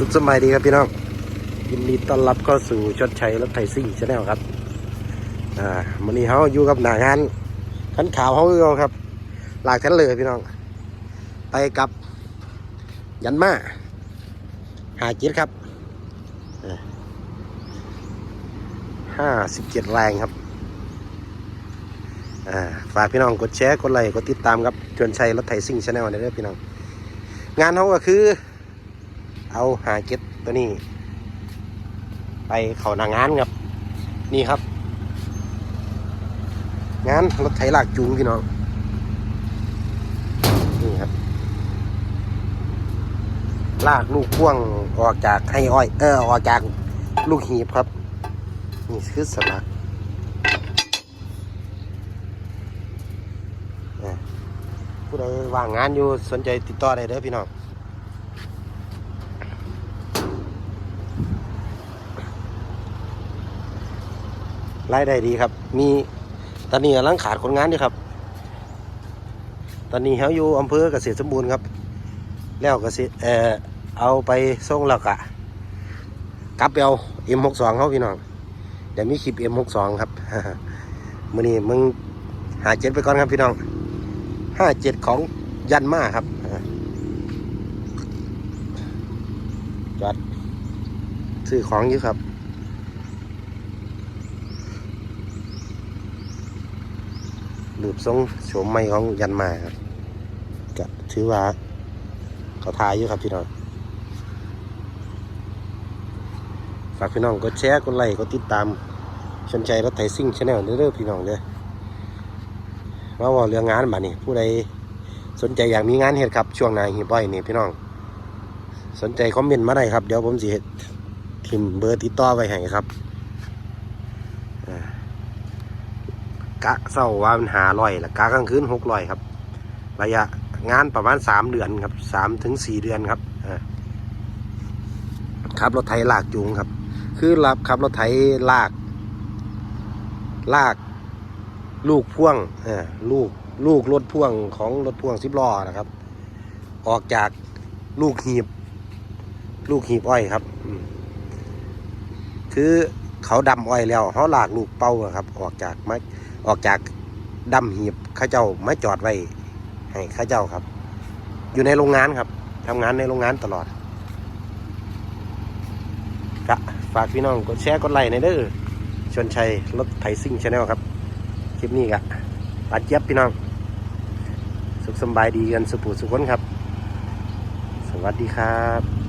สุขสบายดีครับพี่น้องยินดีต้อนรับเข้าสู่ชดชัยรถไถซิ่งชาแนลครับอ่าวันนี้เขาอยู่กับหนางานขันขาวเขาเราครับ หลากทันเลยพี่น้อง ไปกับยันมาหาจ็ดครับห้าสิบเจ็ดแรงครับอ่าฝากพี่น้องกดแชร์กดไลค์กดติดตามครับชวนชัยรถไถซิ่งชาแนลในเด้อพี่น้อง งานเขาก็คือ เอาหาเก็ตตัวนี้ ไปเขานางานครับ นี่ครับ งานรถไถลากจูงพี่น้อง นี่ครับ ลากลูกพ่วงออกจากให้อ้อย เออออกจากลูกหีบครับ นี่คือสลักอะผู้ใดว่างงานอยู่สนใจติดต่อได้เด้อพี่น้อง รายได้ดีครับ มีตอนนี้กำลังขาดคนงานอยู่ครับ ตอนนี้เขาอยู่อำเภอเกษตรสมบูรณ์ครับ แล้วเกษตรเออเอาไปส่งแล้วกะกลับไปเอา M62 เขาพี่น้องเดี๋ยวมีคลิป M62 ครับมื่อนี้มึงหาเจ็ดไปก่อนครับพี่น้องห้าเจ็ดของยันมาครับจอดซื้อของอยู่ครับ รูปทรงโฉมใหม่ของยันมาครับก็ถือว่าเขาทายอยู่ครับพี่น้องฝากพี่น้องกดแชร์กดไลค์กดติดตามชนใจรถไถซิ่งชาแนลเด้อพี่น้องเด้อมาว่าเรื่องงานบ้านี้ผู้ใดสนใจอยากมีงานเฮ็ดครับช่วงหนาหีบอยนี่พี่น้อง สนใจคอมเมนต์มาได้ครับ เดี๋ยวผมสิเฮ็ดทิมเบอร์ติดต่อไว้ให้ครับ กะเศร้าว่ามันหาลอยละกะกลางคืนหกลอยครับ ระยะงานประมาณสามเดือนครับสามถึงสี่เดือนครับอ่าขับรถไถลากจูงครับ คือรับขับรถไถลาก ลาก ลูกพ่วงลูกลูกรถพ่วงของรถพ่วงสิบล้อนะครับ ออกจากลูกหีบ ลูกหีบอ้อยครับ คือ เขาดำอ้อยแล้วเขาลากลูกเป้าครับ ออกจากไม้ออกจากดำหีบข้าเจ้ามาจอดไว้ให้ข้าเจ้าครับ อยู่ในโรงงานครับทำงานในโรงงานตลอดกะฝากพี่น้องกดแชร์กดไลค์ในเด้อชวนชัยรถไถซิ่งชาแนลครับ คลิปนี้กะปาดเจี๊ยบพี่น้อง สุขสบายดีกันสุขสุขคนครับ สวัสดีครับ